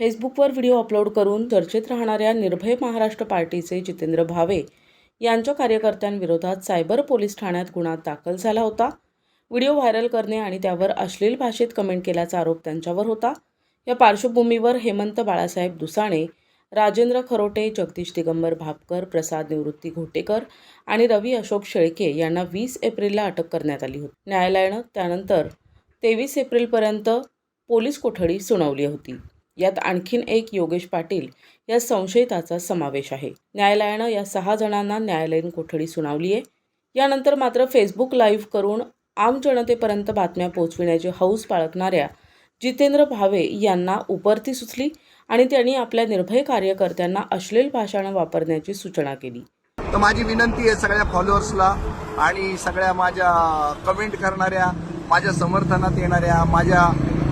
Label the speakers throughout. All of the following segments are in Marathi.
Speaker 1: फेसबुकवर व्हिडिओ अपलोड करून चर्चेत राहणाऱ्या निर्भय महाराष्ट्र पार्टीचे जितेंद्र भावे यांच्या कार्यकर्त्यांविरोधात सायबर पोलीस ठाण्यात गुन्हा दाखल झाला होता. व्हिडिओ व्हायरल करणे आणि त्यावर अश्लील भाषेत कमेंट केल्याचा आरोप त्यांच्यावर होता. या पार्श्वभूमीवर हेमंत बाळासाहेब दुसाणे राजेंद्र खरोटे जगदीश दिगंबर भापकर प्रसाद निवृत्ती घोटेकर आणि रवी अशोक शेळके यांना वीस एप्रिलला अटक करण्यात आली होती. न्यायालयानं त्यानंतर तेवीस एप्रिलपर्यंत पोलीस कोठडी सुनावली होती. यात आणखीन एक योगेश पाटील या संशयिताचा समावेश आहे. न्यायालयानं या सहा जणांना न्यायालयीन कोठडी सुनावली आहे यानंतर मात्र फेसबुक लाईव्ह करून आम जनतेपर्यंत बातम्या पोहोचविण्याची हौस बाळगणाऱ्या जितेंद्र भावे यांना उपरती सुचली आणि त्यांनी आपल्या निर्भय कार्यकर्त्यांना अश्लील भाषानं वापरण्याची सूचना केली.
Speaker 2: तर माझी विनंती आहे सगळ्या फॉलोअर्सला आणि सगळ्या माझ्या कमेंट करणाऱ्या माझ्या समर्थनात येणाऱ्या माझ्या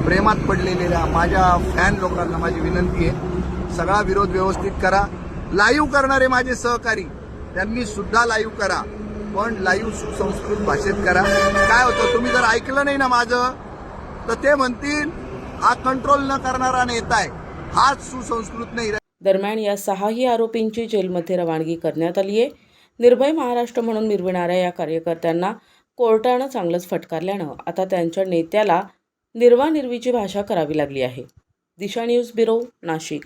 Speaker 2: प्रेमात पडलेल्या माझ्या फॅन लोकांना माझी विनंती आहे सगळा विरोध व्यवस्थित करा. लाईव्ह करणारे माझे सहकारी त्यांनी सुद्धा लाईव्ह करा. पण लाईव्ह सुसंस्कृत भाषेत करा. काय होतं तुम्ही जर ऐकलं नाही ना माझं तर ते म्हणतील हा कंट्रोल न करणारा नेता आहे. हाच सुसंस्कृत नाही.
Speaker 1: दरम्यान या सहाही आरोपींची जेलमध्ये रवानगी करण्यात आली आहे. निर्भय महाराष्ट्र म्हणून मिरविणाऱ्या या कार्यकर्त्यांना कोर्टानं चांगलंच फटकारल्यानं आता त्यांच्या नेत्याला निर्वानिर्वीची भाषा करावी लागली आहे. Disha news bureau Nashik.